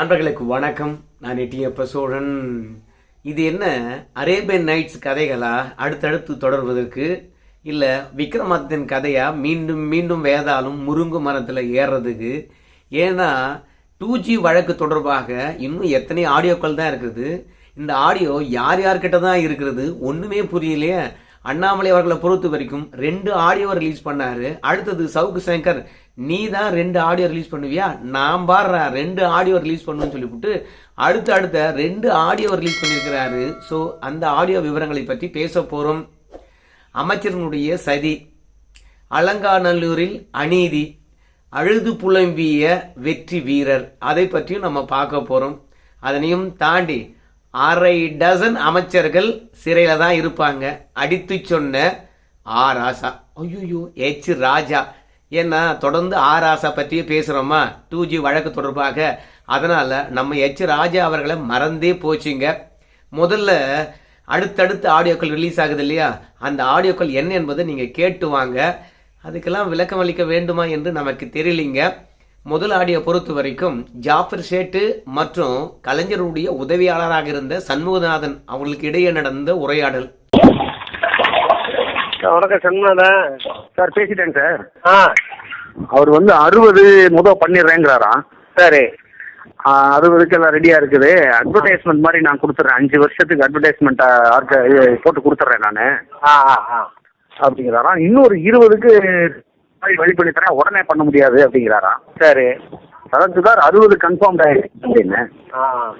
நண்பர்களுக்கு வணக்கம். நான் எட்டியப்ப சோழன் இது என்ன? அரேபியன் நைட்ஸ் கதைகளா? அடுத்தடுத்து தொடர்வதற்கு? இல்லை விக்ரமாதித்தன் கதையா? மீண்டும் மீண்டும் வேதாலும் முருங்கு மரத்தில் ஏறுறதுக்கு ஏன்னா டூ ஜி வழக்கு தொடர்பாக இன்னும் எத்தனை ஆடியோக்கள் தான் இருக்குது. இந்த ஆடியோ யார் யார்கிட்ட தான் இருக்கிறது? ஒன்றுமே புரியலையே. அண்ணாமலை அவர்களை பொறுத்த வரைக்கும் ரெண்டு ஆடியோ ரிலீஸ் பண்ணாரு. அடுத்தது சவுக்கு சங்கர் நீ தான் ரெண்டு ஆடியோ ரிலீஸ் பண்ணுவியா? நான் பாடுறா ரெண்டு ஆடியோ ரிலீஸ் பண்ணுன்னு சொல்லிவிட்டு அடுத்த அடுத்த ரெண்டு ஆடியோ ரிலீஸ் பண்ணியிருக்கிறாரு. ஸோ அந்த ஆடியோ விவரங்களை பற்றி பேச போகிறோம் அமைச்சர்களுடைய சதி. அலங்காநல்லூரில் அநீதி. அழுது புலம்பிய வெற்றி வீரர். அதை பற்றியும் நம்ம பார்க்க போகிறோம் அதனையும் தாண்டி அரை டசன் அமைச்சர்கள் சிறையில் தான் இருப்பாங்க. அடித்து சொன்ன ஆ ராசா. ஐயோ எச் ராஜா. ஏன்னா தொடர்ந்து ஆ ராசா பற்றியே பேசுகிறோமா டூ ஜி வழக்கு தொடர்பாக. அதனால் நம்ம எச் ராஜா அவர்களை மறந்தே போச்சுங்க. முதல்ல அடுத்தடுத்து ஆடியோக்கள் ரிலீஸ் ஆகுது இல்லையா? அந்த ஆடியோக்கள் என்ன என்பதை நீங்கள் கேட்டு வாங்க. அதுக்கெல்லாம் விளக்கம் அளிக்க வேண்டுமா என்று நமக்கு தெரியலிங்க. முதல் ஆடியோ பொறுத்த வரைக்கும் ஜாஃபர் ஷேட்டு மற்றும் கலைஞருடைய உதவியாளராக இருந்த சண்முகநாதன் அவர்களுக்கு இடையே நடந்த உரையாடல். வணக்கம் சண்முகதான் சார் பேசிட்டேங்க சார். ஆ. அவர் வந்து அறுபது முத பண்ணிடுறேங்கிறாராம் சரி. அறுபதுக்கு எல்லாம் ரெடியா இருக்குது. அட்வர்டைஸ்மெண்ட் மாதிரி நான் கொடுத்துட்றேன். அஞ்சு வருஷத்துக்கு அட்வர்டைஸ்மெண்ட் போட்டு கொடுத்துட்றேன் நான். ஆ ஆ ஆ. அப்படிங்கிறாராம் இன்னொரு இருபதுக்கு பண்ணி தரேன் உடனே பண்ண முடியாது அப்படிங்கிறாராம் சரி. சரத்து சார் அறுபது கன்ஃபார்ம் ஆயிடுச்சு அப்படின்னு.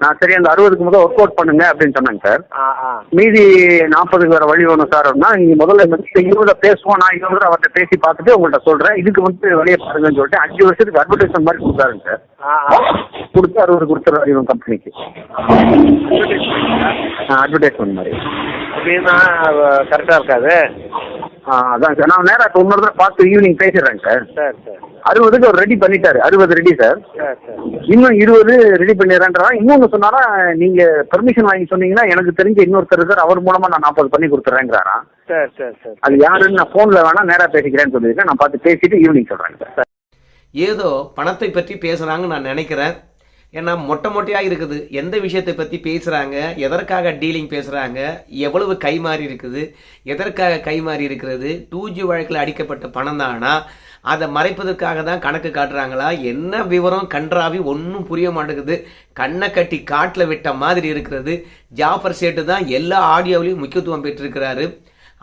நான் சரி அந்த அறுபதுக்கு முதல் ஒர்க் அவுட் பண்ணுங்க அப்படின்னு சொன்னேங்க சார். மீதி நாற்பதுக்கு வேற வழி வேணும் சார் அப்படின்னா நீங்க முதல்ல இருபதுல பேசுவோம் நான் இருபது அவர்கிட்ட பேசி பார்த்துட்டு உங்கள்கிட்ட சொல்றேன். இதுக்கு வந்து வெளியே பாருங்கன்னு சொல்லிட்டு அஞ்சு வருஷத்துக்கு அட்வர்டைஸ்மெண்ட் மாதிரி கொடுத்தாருங்க சார். கொடுத்து அறுபது கொடுத்துருவாரு இவன் கம்பெனிக்கு அட்வர்டைஸ்மெண்ட் மாதிரி. அப்படின்னா கரெக்டாக இருக்காது. அதான் சார். நான் நேராக இப்போ இன்னொரு பார்த்து ஈவினிங் பேசிடுறேங்க சார். சரி சரி. அறுபதுக்கு அவர் ரெடி பண்ணிட்டாரு. அறுபது ரெடி சார். இன்னும் இருபது ரெடி பண்ணிடுறேன்றா இன்னொன்று சொன்னாரா நீங்க பெர்மிஷன் வாங்கி சொன்னீங்கன்னா எனக்கு தெரிஞ்ச இன்னொருத்தர் இருக்கார் அவர் மூலமா நான் நாற்பது பண்ணி கொடுத்துறேங்கிறாராம் சரி சரி சரி. அது யாருன்னு நான் ஃபோனில் வேணா நேராக பேசிக்கிறேன்னு சொல்லியிருக்கேன். நான் பார்த்து பேசிட்டு ஈவினிங் சொல்கிறேங்க சார். ஏதோ பணத்தை பற்றி பேசுகிறாங்கன்னு நான் நினைக்கிறேன். ஏன்னா மொட்டை மொட்டையாக இருக்குது. எந்த விஷயத்தை பற்றி பேசுகிறாங்க எதற்காக டீலிங் பேசுகிறாங்க எவ்வளவு கை மாறி இருக்குது? எதற்காக கை மாறி இருக்கிறது? டூ ஜி வழக்கில் அடிக்கப்பட்ட பணம் தானா? அதை மறைப்பதற்காக தான் கணக்கு காட்டுறாங்களா? என்ன விவரம்? கன்றாவி ஒன்றும் புரிய மாட்டேங்குது. கண்ணை கட்டி காட்டில் விட்ட மாதிரி இருக்கிறது. ஜாஃபர் சேட்டு தான் எல்லா ஆடியோவிலையும் முக்கியத்துவம் பெற்றிருக்கிறாரு.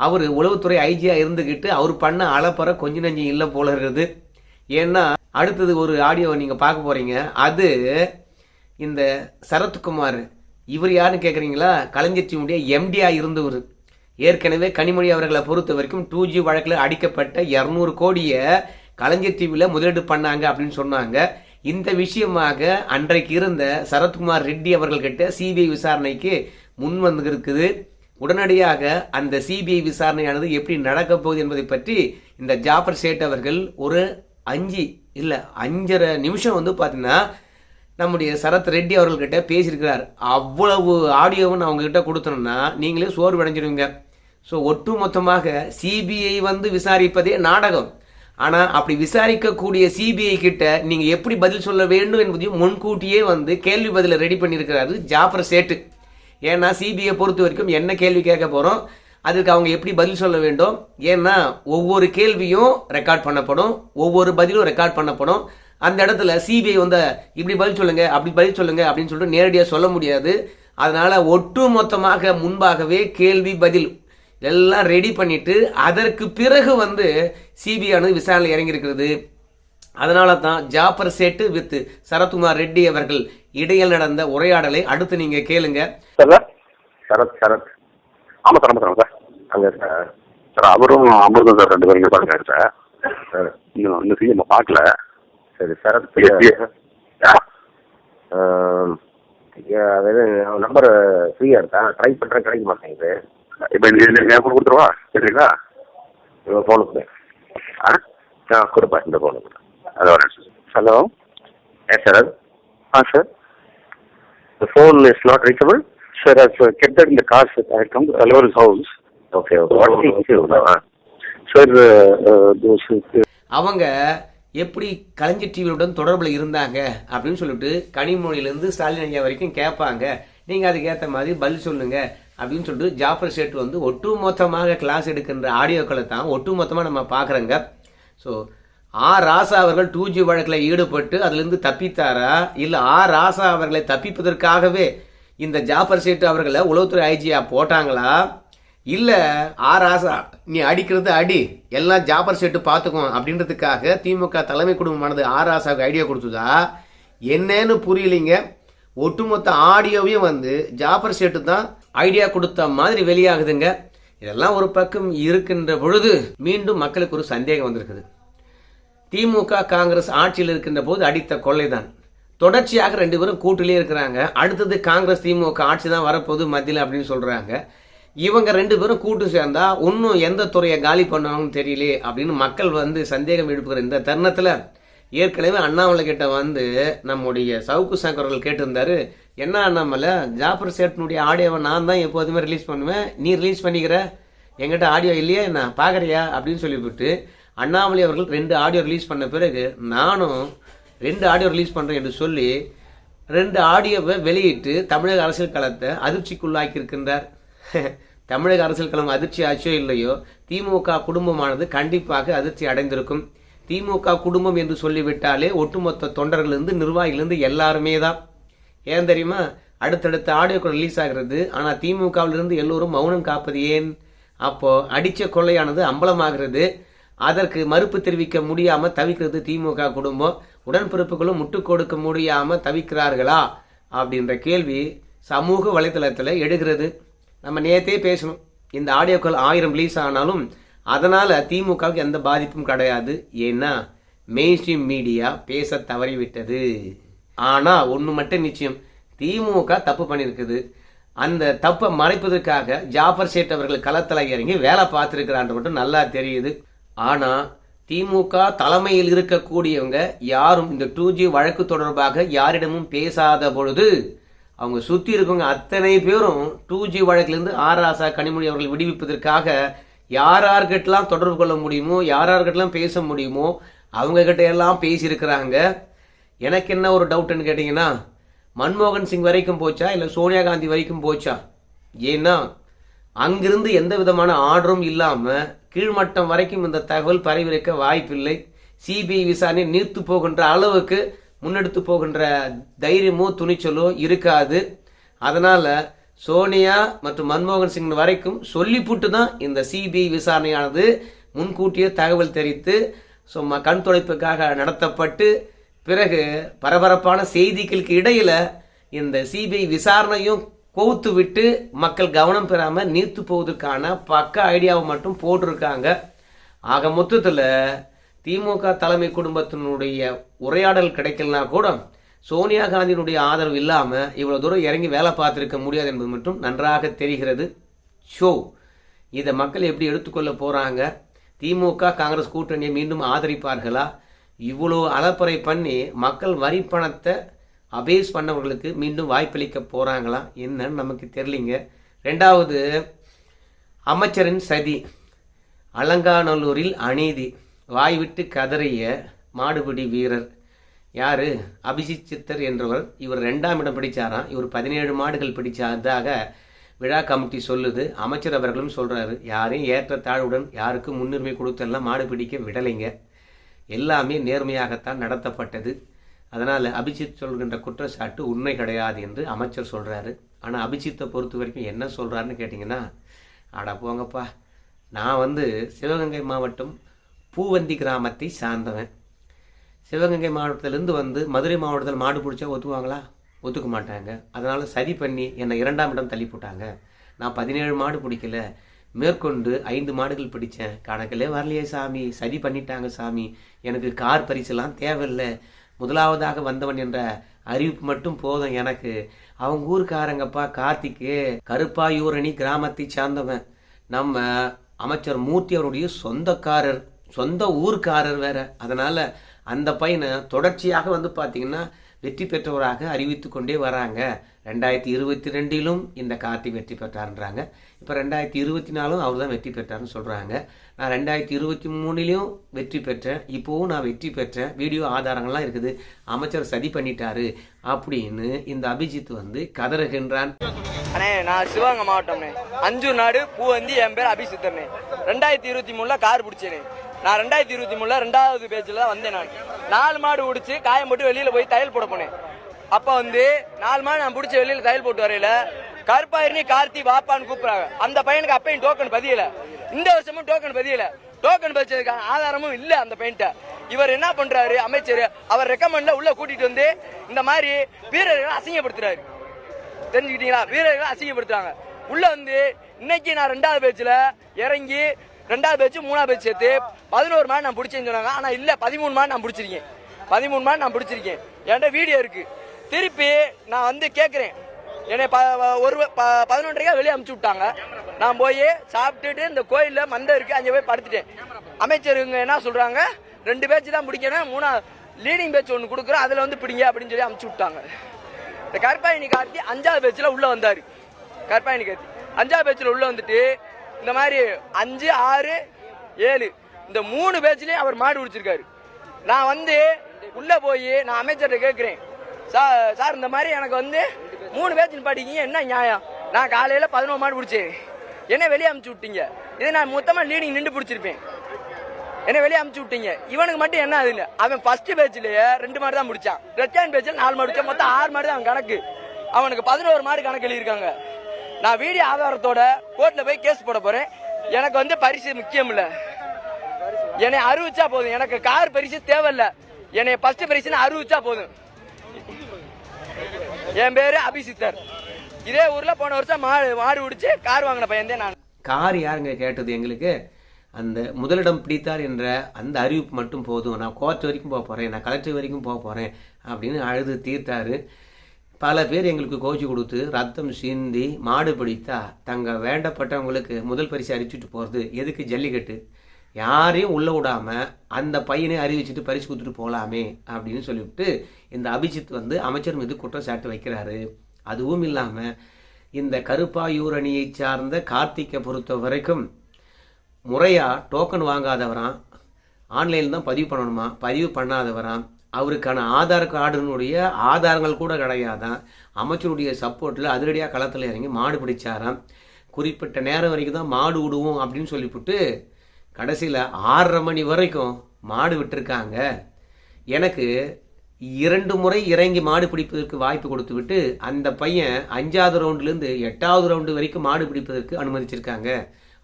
அவர் உளவுத்துறை ஐஜியாக இருந்துக்கிட்டு அவர் பண்ண அளப்பற கொஞ்சம் நஞ்சம் இல்லை போல இருக்குது. ஏன்னா அடுத்தது ஒரு ஆடியோவை நீங்கள் பார்க்க போகிறீங்க அது இந்த சரத்குமார். இவர் யாருன்னு கேட்குறீங்களா கலைஞர் டீமுடைய எம்டியாக இருந்தவர். ஏற்கனவே கனிமொழி அவர்களை பொறுத்த வரைக்கும் டூ ஜி வழக்கில் அடிக்கப்பட்ட இரநூறு கோடியை கலைஞர் டிவியில் முதலீடு பண்ணாங்க அப்படின்னு சொன்னாங்க. இந்த விஷயமாக அன்றைக்கு இருந்த சரத்குமார் ரெட்டி அவர்கள்கிட்ட சிபிஐ விசாரணைக்கு முன் வந்து இருக்குது உடனடியாக அந்த சிபிஐ விசாரணையானது எப்படி நடக்கப் போகுது என்பதை பற்றி இந்த ஜாஃபர் சேட் அவர்கள் ஒரு அஞ்சு இல்லை அஞ்சரை நிமிஷம் வந்து பார்த்தீங்கன்னா நம்முடைய சரத் ரெட்டி அவர்கள்கிட்ட பேசியிருக்கிறார். அவ்வளவு ஆடியோவும் நான் உங்ககிட்ட கொடுத்தோம்னா நீங்களே சோர்வு அடைஞ்சிருவீங்க ஸோ ஒட்டு மொத்தமாக சிபிஐ வந்து விசாரிப்பதே நாடகம். ஆனால் அப்படி விசாரிக்கக்கூடிய சிபிஐ கிட்ட நீங்கள் எப்படி பதில் சொல்ல வேண்டும் என்பதையும் முன்கூட்டியே வந்து கேள்வி பதிலை ரெடி பண்ணியிருக்கிறாரு ஜாஃபர் சேட்டு. ஏன்னா சிபிஐ பொறுத்த வரைக்கும் என்ன கேள்வி கேட்க போகிறோம் அதுக்கு அவங்க எப்படி பதில் சொல்ல வேண்டும்? ஏன்னா ஒவ்வொரு கேள்வியும் ரெக்கார்ட் பண்ணப்படும் ஒவ்வொரு பதிலும் ரெக்கார்ட் பண்ணப்படும். அந்த இடத்துல சிபிஐ வந்து இப்படி பதில் சொல்லுங்க அப்படி பதில் சொல்லுங்க அப்படின்னு சொல்லிட்டு நேரடியாக சொல்ல முடியாது. அதனால ஒட்டு மொத்தமாக முன்பாகவே கேள்வி பதில் எல்லாம் ரெடி பண்ணிட்டு அதற்கு பிறகு வந்து சிபிஐ விசாரணை இறங்கியிருக்கிறது. அதனால தான் ஜாஃபர் சேட்டு வித் சரத்குமார் ரெட்டி அவர்கள் இடையில் நடந்த உரையாடலை அடுத்து நீங்க கேளுங்க. சரத் சரத். ஆமாம் சார் ஆமாம் சார் சார். அங்கே சார் சார் அவரும் அமிர்தம் சார் ரெண்டு பேரும் இங்கே பாருங்க சார் சார் இன்னும் இன்னும் சிஎம் பார்க்கல சரி சரத் அதாவது நம்பர் ஃப்ரீயாக இருக்கா? ட்ரை பண்ணுறேன் கிடைக்க மாட்டேங்குது. இப்போ இந்த ஃபோன் கொடுத்துருவா சரிங்களா? இவன் ஃபோனுக்கு ஆ? ஆ கொடுப்பேன் இந்த ஃபோனுக்கு அது வரேன் சார். ஹலோ ஏ சரத் ஆ sir. The phone is not reachable? Sir I've kept that in the car, sir. I come to Alvar's house. okay okay. What is the issue Sir, uh, uh, those, uh, அவங்க எப்படி கலைஞர் டிவியுடன் தொடர்பில் இருந்தாங்க அப்படின்னு சொல்லிட்டு கனிமொழியிலேருந்து ஸ்டாலின் ஐயா வரைக்கும் கேட்பாங்க. நீங்கள் அதுக்கேற்ற மாதிரி பதில் சொல்லுங்க அப்படின்னு சொல்லிட்டு ஜாஃபர் ஷேட் வந்து ஒட்டுமொத்தமாக கிளாஸ் எடுக்கின்ற ஆடியோக்களை தான் ஒட்டுமொத்தமாக நம்ம பார்க்குறோங்க. ஸோ ஆ ராசா அவர்கள் டூ ஜி வழக்கில் ஈடுபட்டு அதிலிருந்து தப்பித்தாரா? இல்லை ஆ ராசா அவர்களை தப்பிப்பதற்காகவே இந்த ஜாஃபர் சேட்டு அவர்களை உளவுத்துறை ஐஜியா போட்டாங்களா? இல்லை ஆர் ஆசா நீ அடிக்கிறது அடி. எல்லாம் ஜாஃபர் செட்டு பார்த்துக்கும் அப்படின்றதுக்காக திமுக தலைமை குடும்பமானது ஆர் ஆசாவுக்கு ஐடியா கொடுத்ததா? என்னன்னு புரியலைங்க. ஒட்டுமொத்த ஆடியோவையும் வந்து ஜாஃபர் ஷேட்டு தான் ஐடியா கொடுத்த மாதிரி வெளியாகுதுங்க. இதெல்லாம் ஒரு பக்கம் இருக்கின்ற பொழுது மீண்டும் மக்களுக்கு ஒரு சந்தேகம் வந்திருக்குது. திமுக காங்கிரஸ் ஆட்சியில் இருக்கின்ற போது அடித்த கொள்ளை தான் தொடர்ச்சியாக ரெண்டு பேரும் கூட்டிலே இருக்கிறாங்க. அடுத்தது காங்கிரஸ் திமுக ஆட்சி தான் வரப்போகுது மத்தியில் அப்படின்னு சொல்கிறாங்க இவங்க ரெண்டு பேரும் கூட்டு சேர்ந்தா இன்னும் எந்த துறையை காலி பண்ணுவாங்கன்னு தெரியலே அப்படின்னு மக்கள் வந்து சந்தேகம் எழுப்புகிற இந்த தருணத்தில் ஏற்கனவே அண்ணாமலை கிட்ட வந்து நம்முடைய சவுக்கு சங்கர் அவர்கள் கேட்டிருந்தாரு என்ன அண்ணாமலை ஜாஃபர் சேட்னுடைய ஆடியோவை நான் தான் எப்போதுமே ரிலீஸ் பண்ணுவேன். நீ ரிலீஸ் பண்ணிக்கிற? எங்கிட்ட ஆடியோ இல்லையா என்ன? பார்க்குறியா? அப்படின்னு சொல்லிவிட்டு அண்ணாமலை அவர்கள் ரெண்டு ஆடியோ ரிலீஸ் பண்ண பிறகு நானும் ரெண்டு ஆடியோ ரிலீஸ் பண்ணுறேன் என்று சொல்லி ரெண்டு ஆடியோவை வெளியிட்டு தமிழக அரசியல் களத்தை அதிர்ச்சிக்குள்ளாக்கி இருக்கின்றார் தமிழக அரசியல் களம் அதிர்ச்சி ஆச்சோ இல்லையோ திமுக குடும்பமானது கண்டிப்பாக அதிர்ச்சி அடைந்திருக்கும். திமுக குடும்பம் என்று சொல்லிவிட்டாலே ஒட்டுமொத்த தொண்டர்களிருந்து நிர்வாகிகளிருந்து எல்லாருமே தான். ஏன் தெரியுமா? அடுத்தடுத்த ஆடியோக்கள் ரிலீஸ் ஆகிறது. ஆனால் திமுகவிலிருந்து எல்லோரும் மௌனம் காப்பது ஏன்? அப்போது அடித்த கொள்ளையானது அம்பலமாகிறது. அதற்கு மறுப்பு தெரிவிக்க முடியாமல் தவிக்கிறது திமுக குடும்பம். உடன்பிறப்புகளும் முட்டு கொடுக்க முடியாமல் தவிக்கிறார்களா? அப்படின்ற கேள்வி சமூக வலைதளத்தில் எடுகிறது நம்ம நேத்தே பேசணும். இந்த ஆடியோக்கள் ஆயிரம் ரிலீஸ் ஆனாலும் அதனால் திமுகவுக்கு எந்த பாதிப்பும் கிடையாது. ஏன்னா மெயின் ஸ்ட்ரீம் மீடியா பேச தவறிவிட்டது. ஆனால் ஒன்று மட்டும் நிச்சயம். திமுக தப்பு பண்ணியிருக்குது அந்த தப்பை மறைப்பதற்காக ஜாஃபர் சேட் அவர்கள் களத்தில் இறங்கி வேலை பார்த்துருக்கிறான்ற மட்டும் நல்லா தெரியுது. ஆனால் திமுக தலைமையில் இருக்கக்கூடியவங்க யாரும் இந்த டூ ஜி வழக்கு தொடர்பாக யாரிடமும் பேசாத பொழுது அவங்க சுற்றி இருக்கவங்க அத்தனை பேரும் டூ ஜி வழக்கிலிருந்து ஆர் ஆசா கனிமொழி அவர்கள் விடுவிப்பதற்காக யார் யார்கிட்டலாம் தொடர்பு கொள்ள முடியுமோ யார் யார்கிட்டலாம் பேச முடியுமோ அவங்கக்கிட்ட எல்லாம் பேசியிருக்கிறாங்க. எனக்கு என்ன ஒரு டவுட்னு கேட்டிங்கன்னா மன்மோகன் சிங் வரைக்கும் போச்சா இல்லை சோனியா காந்தி வரைக்கும் போச்சா? ஏன்னா அங்கிருந்து எந்த விதமான ஆர்டரும் இல்லாமல் கீழ்மட்டம் வரைக்கும் இந்த தகவல் பரவிருக்க வாய்ப்பில்லை. சிபிஐ விசாரணை நீர்த்து போகின்ற அளவுக்கு முன்னெடுத்து போகின்ற தைரியமோ துணிச்சலோ இருக்காது. அதனால் சோனியா மற்றும் மன்மோகன் சிங் வரைக்கும் சொல்லிப்புட்டு தான் இந்த சிபிஐ விசாரணையானது முன்கூட்டியே தகவல் தெரிவித்து சும்மா கண் துடைப்புக்காக நடத்தப்பட்டு பிறகு பரபரப்பான செய்திகளுக்கு இடையில் இந்த சிபிஐ விசாரணையும் கோவுத்து விட்டு மக்கள் கவனம் பெறாமல் நீர்த்து போவதற்கான பக்க ஐடியாவை மட்டும் போட்டிருக்காங்க. ஆக மொத்தத்தில் திமுக தலைமை குடும்பத்தினுடைய உரையாடல் கிடைக்கலனா கூட சோனியா காந்தியினுடைய ஆதரவு இல்லாமல் இவ்வளோ தூரம் இறங்கி வேலை பார்த்துருக்க முடியாது என்பது மட்டும் நன்றாக தெரிகிறது. ஷோ இதை மக்கள் எப்படி எடுத்துக்கொள்ள போகிறாங்க திமுக காங்கிரஸ் கூட்டணியை மீண்டும் ஆதரிப்பார்களா? இவ்வளோ அலப்பறை பண்ணி மக்கள் வரி பணத்தை அபேஸ் பண்ணவர்களுக்கு மீண்டும் வாய்ப்பளிக்க போகிறாங்களா என்னன்னு நமக்கு தெரியலிங்க. ரெண்டாவது அமைச்சரின் சதி அலங்காநல்லூரில் அநீதி வாய்விட்டு கதறிய மாடுபிடி வீரர். யார்? அபிஜித் சித்தர் என்றவர். இவர் ரெண்டாம் இடம் பிடிச்சாராம். இவர் பதினேழு மாடுகள் பிடிச்சதாக விழா கமிட்டி சொல்லுது. அமைச்சர் அவர்களும் சொல்கிறாரு யாரையும் ஏற்ற தாழ்வுடன் யாருக்கும் முன்னுரிமை கொடுத்தெல்லாம் மாடு பிடிக்க விடலைங்க. எல்லாமே நேர்மையாகத்தான் நடத்தப்பட்டது. அதனால் அபிஜித் சொல்கின்ற குற்றச்சாட்டு உண்மை கிடையாது என்று அமைச்சர் சொல்கிறாரு ஆனால் அபிஜித்தை பொறுத்த வரைக்கும் என்ன சொல்கிறாருன்னு கேட்டிங்கன்னா அட போங்கப்பா. நான் வந்து சிவகங்கை மாவட்டம் பூவந்தி கிராமத்தை சார்ந்தவன். சிவகங்கை மாவட்டத்திலேருந்து வந்து மதுரை மாவட்டத்தில் மாடு பிடிச்சா ஒத்துக்குவாங்களா? ஒத்துக்க மாட்டாங்க. அதனால் சதி பண்ணி என்னை இரண்டாம் இடம் தள்ளி போட்டாங்க. நான் பதினேழு மாடு பிடிக்கல. மேற்கொண்டு ஐந்து மாடுகள் பிடித்தேன் கணக்கிலே வரலையே சாமி. சதி பண்ணிட்டாங்க சாமி. எனக்கு கார் பரிசுலாம் தேவையில்லை. முதலாவதாக வந்தவன் என்ற அறிவிப்பு மட்டும் போதும் எனக்கு. அவங்க ஊருக்காரங்கப்பா கார்த்திக்கு கருப்பாயூரணி கிராமத்தை சார்ந்தவன். நம்ம அமைச்சர் மூர்த்தி அவருடைய சொந்தக்காரர் சொந்த ஊர்க்காரர் வேற. அதனால அந்த பையனை தொடர்ச்சியாக வந்து பார்த்தீங்கன்னா வெற்றி பெற்றவராக அறிவித்து கொண்டே வராங்க. ரெண்டாயிரத்தி இருபத்தி ரெண்டிலும் இந்த கார்த்தி வெற்றி பெற்றாருன்றாங்க. இப்போ ரெண்டாயிரத்தி இருபத்தி நாலும் அவர் தான் வெற்றி பெற்றாருன்னு சொல்கிறாங்க நான் ரெண்டாயிரத்தி இருபத்தி மூணுலேயும் வெற்றி பெற்றேன். இப்போவும் நான் வெற்றி பெற்றேன். வீடியோ ஆதாரங்கள்லாம் இருக்குது. அமைச்சர் சதி பண்ணிட்டாரு அப்படின்னு இந்த அபிஜித் வந்து கதறுகின்றான். அண்ணே நான் சிவகங்கை மாவட்டம்ண்ணே. அஞ்சு நாடு பூ வந்து என் பேர் அபிஜித்தண்ணே ரெண்டாயிரத்தி இருபத்தி மூணில் கார் பிடிச்சேனே. நான் ரெண்டாயிரத்தி இருபத்தி மூணில் ரெண்டாவது பேஜில் தான் வந்தேன் நான். நாலு மாடு பிடிச்சி காயம் போட்டு வெளியில் போய் தையல் போட போனேன். அப்போ வந்து நாலு மாடு நான் பிடிச்ச வெளியில் தையல் போட்டு வரையில கருப்பாயிரணி கார்த்தி வாப்பான்னு கூப்பிடுறாங்க. அந்த பையனுக்கு அப்பையும் டோக்கன் பதியல. இந்த வருஷமும் டோக்கன் பதியல. டோக்கன் பதிச்சதுக்கான ஆதாரமும் இல்ல அந்த பையன்ட்ட இவர் என்ன பண்றாரு அமைச்சர் அவர் ரெக்கமெண்ட்ல உள்ள கூட்டிட்டு வந்து இந்த மாதிரி வீரர்களை அசிங்கப்படுத்துறாரு. தெரிஞ்சுக்கிட்டீங்களா? வீரர்களை அசிங்கப்படுத்துறாங்க. உள்ள வந்து இன்னைக்கு நான் ரெண்டாவது பேச்சில் இறங்கி ரெண்டாவது பேச்சு மூணாவது பேச்சு சேர்த்து பதினோரு மாடு நான் பிடிச்சேன்னு சொன்னாங்க. ஆனா இல்ல பதிமூணு மாடு நான் பிடிச்சிருக்கேன். பதிமூணு மாடு நான் பிடிச்சிருக்கேன். என்கிட்ட வீடியோ இருக்கு. திருப்பி நான் வந்து கேட்குறேன் என்னை ப ஒரு ப- பதினொன்றரைக்கா வெளியே அமுச்சு விட்டாங்க. நான் போய் சாப்பிட்டுட்டு இந்த கோயிலில் மந்தம் இருக்கு அங்கே போய் படுத்துட்டேன். அமைச்சருங்க என்ன சொல்கிறாங்க ரெண்டு பேட்ச் தான் பிடிக்கணும் மூணா லீடிங் பேட்ச் ஒன்று கொடுக்குறோம் அதில் வந்து பிடிங்க அப்படின்னு சொல்லி அமுச்சு விட்டாங்க. இந்த கருப்பாயினி கார்த்தி அஞ்சாவது பேச்சில் உள்ளே வந்தார். கருப்பாயினி கார்த்தி. அஞ்சாவது பேச்சில் உள்ளே வந்துட்டு இந்த மாதிரி அஞ்சு ஆறு ஏழு இந்த மூணு பேட்ச்லயும் அவர் மாடு பிடிச்சிருக்காரு நான் வந்து உள்ளே போய் நான் அமைச்சர்கிட்ட கேட்குறேன் சார் சார் இந்த மாதிரி எனக்கு வந்து மூணு பேர் நிப்பாட்டிக்கிங்க என்ன நியாயம்? நான் காலையில் பதினோரு மாடு பிடிச்சேன் என்ன வெளியே அமுச்சு விட்டீங்க. இதை நான் மொத்தமாக லீடிங் நின்று பிடிச்சிருப்பேன். என்ன வெளியே அமுச்சு விட்டீங்க. இவனுக்கு மட்டும் என்ன ஆகுதுன்னு அவன் ஃபர்ஸ்ட் பேட்ச்லயே ரெண்டு மாடு தான் முடிச்சான் ரெட்டான் பேச்சில் நாலு மாடு மொத்தம் ஆறு மாடு தான் அவன் கணக்கு. அவனுக்கு பதினோரு மாடு கணக்கு எழுதியிருக்காங்க. நான் வீடியோ ஆதாரத்தோட கோர்ட்டில் போய் கேஸ் போட போகிறேன் எனக்கு வந்து பரிசு முக்கியம் இல்லை. என்னை அறிவிச்சா போதும். எனக்கு கார் பரிசு தேவையில்லை. என்னை ஃபர்ஸ்ட் பரிசுன்னு அறிவிச்சா போதும். என் பேரு அபிசித்தர். இதே ஊர்ல போன வருஷம் மாடு மாடு பிடிச்சி கார் வாங்கின பையன் தான் நான். கார் யாருங்க கேட்டது எங்களுக்கு? அந்த முதலிடம் பிடித்தார் என்ற அந்த அறிவிப்பு மட்டும் போதும். நான் கோர்ட் வரைக்கும் போக போகிறேன் நான் கலெக்டர் வரைக்கும் போக போகிறேன் அப்படின்னு அழுது தீர்த்தாரு. பல பேர் எங்களுக்கு கோச்சி கொடுத்து ரத்தம் சிந்தி மாடு பிடித்தா தங்க வேண்டப்பட்டவங்களுக்கு முதல் பரிசு அரிச்சுட்டு போகிறது எதுக்கு ஜல்லிக்கட்டு? யாரையும் உள்ள விடாமல் அந்த பையனை அறிவிச்சுட்டு பரிசு கொடுத்துட்டு போகலாமே அப்படின்னு சொல்லிவிட்டு இந்த அபிஜித் வந்து அமைச்சர் மீது குற்றச்சாட்டு வைக்கிறாரு. அதுவும் இல்லாமல் இந்த கருப்பாயூர் அணியை சார்ந்த கார்த்திக்கை பொறுத்த வரைக்கும் முறையாக டோக்கன் வாங்காதவரான் ஆன்லைனில் தான் பதிவு பண்ணணுமா? பதிவு பண்ணாதவராம். அவருக்கான ஆதார் கார்டுனுடைய ஆதாரங்கள் கூட கிடையாதான் அமைச்சருடைய சப்போர்ட்டில் அதிரடியாக களத்தில் இறங்கி மாடு பிடிச்சாராம். குறிப்பிட்ட நேரம் வரைக்கும் தான் மாடு விடுவோம் அப்படின்னு சொல்லிவிட்டு கடைசியில் ஆறரை மணி வரைக்கும் மாடு விட்டிருக்காங்க. எனக்கு இரண்டு முறை இறங்கி மாடு பிடிப்பதற்கு வாய்ப்பு கொடுத்து விட்டு அந்த பையன் அஞ்சாவது ரவுண்டுலேருந்து எட்டாவது ரவுண்டு வரைக்கும் மாடு பிடிப்பதற்கு அனுமதிச்சிருக்காங்க.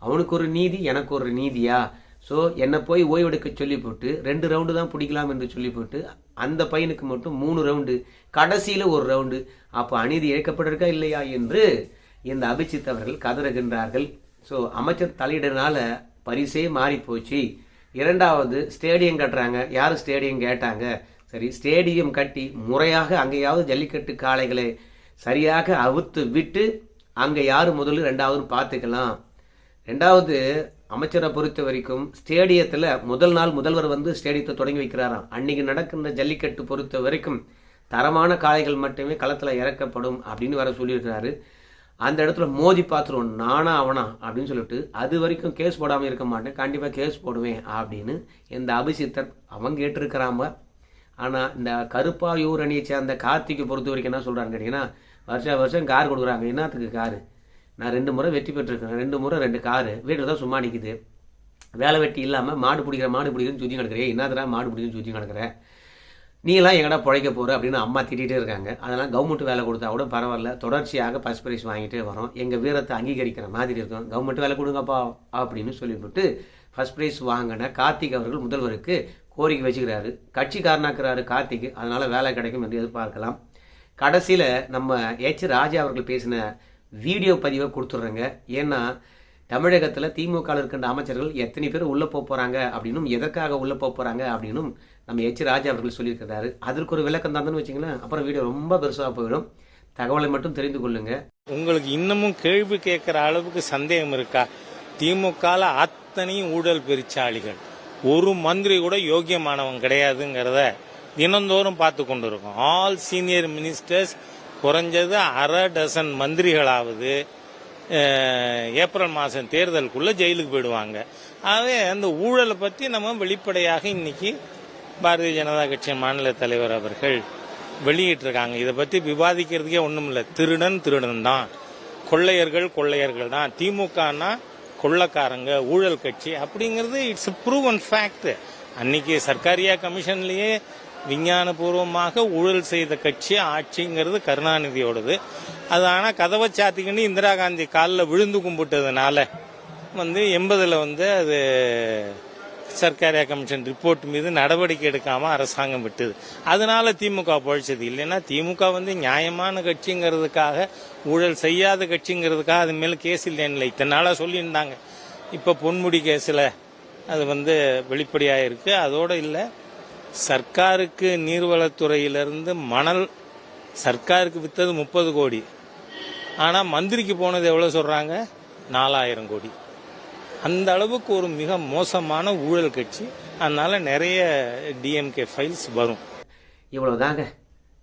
அவனுக்கு ஒரு நீதி எனக்கு ஒரு நீதியா? ஸோ என்னை போய் ஓய்வெடுக்க சொல்லி போட்டு ரெண்டு ரவுண்டு தான் பிடிக்கலாம் என்று சொல்லி போட்டு அந்த பையனுக்கு மட்டும் மூணு ரவுண்டு கடைசியில் ஒரு ரவுண்டு. அப்போ அநீதி இழைக்கப்பட்டிருக்கா இல்லையா என்று இந்த அபிஜித் அவர்கள் கதறுகின்றார்கள். ஸோ அமைச்சர் தலையிடனால பரிசே மாறி போச்சு இரண்டாவது ஸ்டேடியம் கட்டுறாங்க. யார் ஸ்டேடியம் கேட்டாங்க? சரி ஸ்டேடியம் கட்டி முறையாக அங்கேயாவது ஜல்லிக்கட்டு காளைகளை சரியாக அவுத்து விட்டு அங்கே யார் முதல்ல ரெண்டாவது பார்த்துக்கலாம். ரெண்டாவது அமைச்சரை பொறுத்த வரைக்கும் ஸ்டேடியத்தில் முதல் நாள் முதல்வர் வந்து ஸ்டேடியத்தை தொடங்கி வைக்கிறாராம். அன்னைக்கு நடக்கின்ற ஜல்லிக்கட்டு பொறுத்த வரைக்கும் தரமான காளைகள் மட்டுமே களத்தில் இறக்கப்படும் அப்படின்னு வர சொல்லியிருக்கிறாரு. அந்த இடத்துல மோதி பார்த்துருவோம் நானா அவனா அப்படின்னு சொல்லிட்டு அது வரைக்கும் கேஸ் போடாமல் இருக்க மாட்டேன். கண்டிப்பாக கேஸ் போடுவேன் அப்படின்னு இந்த அபிஷித்தர் அவன் கேட்டிருக்கிறாம ஆனால் இந்த கருப்பாயூர் அணியை சேர்ந்த கார்த்திகை பொறுத்த வரைக்கும் என்ன சொல்கிறான்னு கேட்டிங்கன்னா வருஷம் வருஷம் கார் கொடுக்குறாங்க. என்னத்துக்கு காரு? நான் ரெண்டு முறை வெற்றி பெற்றிருக்கேன் ரெண்டு முறை ரெண்டு காரு. வீட்டில் தான் சும்மா நிற்குது வேலை வெட்டி இல்லாமல் மாடு பிடிக்கிற மாடு பிடிக்கிறேன்னு சுற்றி கிடக்குறேன் என்னதுடா மாடு பிடிக்கிறேன்னு சுற்றி கிடக்குறேன் நீ எல்லாம் எங்கடா பிழைக்க போகிற அப்படின்னு அம்மா திட்டிகிட்டே இருக்காங்க. அதெல்லாம் கவர்மெண்ட் வேலை கொடுத்தா கூட பரவாயில்ல. தொடர்ச்சியாக ஃபஸ்ட் ப்ரைஸ் வாங்கிட்டே வரோம். எங்கள் வீரத்தை அங்கீகரிக்கிற மாதிரி இருக்கும். கவர்மெண்ட் வேலை கொடுங்கப்பா அப்படின்னு சொல்லிவிட்டு ஃபஸ்ட் ப்ரைஸ் வாங்கின கார்த்திக் அவர்கள் முதல்வருக்கு கோரிக்கை வச்சுக்கிறாரு. கட்சிக்காரனாக்குறாரு கார்த்திக். அதனால் வேலை கிடைக்கும் என்று எதிர்பார்க்கலாம். கடைசியில் நம்ம எச் ராஜா அவர்கள் பேசின வீடியோ பதிவை கொடுத்துட்றேங்க. ஏன்னா தமிழகத்தில் திமுக இருக்கின்ற அமைச்சர்கள் எத்தனை பேர் உள்ளே போக போகிறாங்க அப்படின்னும் எதற்காக உள்ளே போக போகிறாங்க அப்படின்னும் நம்ம எச் ராஜா அவர்கள் சொல்லியிருக்கிறாரு. அதற்கு ஒரு விளக்கம் தந்தன்னு வச்சிங்களேன் அப்புறம் வீடியோ ரொம்ப பெருசாக போயிடும். தகவலை மட்டும் தெரிந்து கொள்ளுங்க. உங்களுக்கு இன்னமும் கேள்வி கேட்கிற அளவுக்கு சந்தேகம் இருக்கா? திமுகவில் அத்தனையும் ஊழல் பெருச்சாளிகள். ஒரு மந்திரி கூட யோக்கியமானவன் கிடையாதுங்கிறத தினந்தோறும் பார்த்து கொண்டு இருக்கோம் ஆல் சீனியர் மினிஸ்டர்ஸ் குறைஞ்சது அரை டசன் மந்திரிகளாவது ஏப்ரல் மாதம் தேர்தலுக்குள்ள ஜெயிலுக்கு போயிடுவாங்க. ஆகவே அந்த ஊழலை பற்றி நம்ம வெளிப்படையாக இன்னைக்கு பாரதிய ஜனதா கட்சி மாநில தலைவர் அவர்கள் வெளியிட்டிருக்காங்க. இதை பற்றி விவாதிக்கிறதுக்கே ஒன்றும் இல்லை திருடன் திருடன் தான். கொள்ளையர்கள் கொள்ளையர்கள் தான். திமுகனா கொள்ளக்காரங்க ஊழல் கட்சி அப்படிங்கிறது இட்ஸ் ப்ரூவன் ஃபேக்ட் அன்னைக்கு சர்க்காரியா கமிஷன்லேயே விஞ்ஞானபூர்வமாக ஊழல் செய்த கட்சி ஆட்சிங்கிறது கருணாநிதியோடது. அது ஆனால் கதவை சாத்திக்கின்னு இந்திரா காந்தி காலில் விழுந்து கும்பிட்டதுனால வந்து எண்பதில் வந்து அது சர்க்காரியா கமிஷன் ரிப்போர்ட் மீது நடவடிக்கை எடுக்காம அரசாங்கம் விட்டது. அதனால திமுக பொழைச்சது. இல்லைன்னா திமுக வந்து நியாயமான கட்சிங்கிறதுக்காக ஊழல் செய்யாத கட்சிங்கிறதுக்காக அது மேல கேஸ் இல்லைன்னு இத்தனை நாளா சொல்லியிருந்தாங்க. இப்ப பொன்முடி கேஸ்ல அது வந்து வெளிப்படையா இருக்கு அதோட இல்ல சர்க்காருக்கு நீர்வளத்துறையிலிருந்து மணல் சர்க்காருக்கு வித்தது முப்பது கோடி. ஆனா மந்திரிக்கு போனது எவ்வளவு சொல்றாங்க? நாலாயிரம் கோடி. அந்த அளவுக்கு ஒரு மிக மோசமான ஊழல் கட்சி. அதனால நிறைய டிஎம்கே ஃபைல்ஸ் வரும். இவ்வளவுதாங்க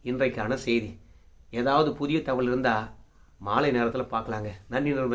இன்றைக்கான செய்தி. ஏதாவது புதிய தகவல் இருந்தால் மாலை நேரத்தில் பார்க்கலாங்க. நன்றி நண்பர்களே.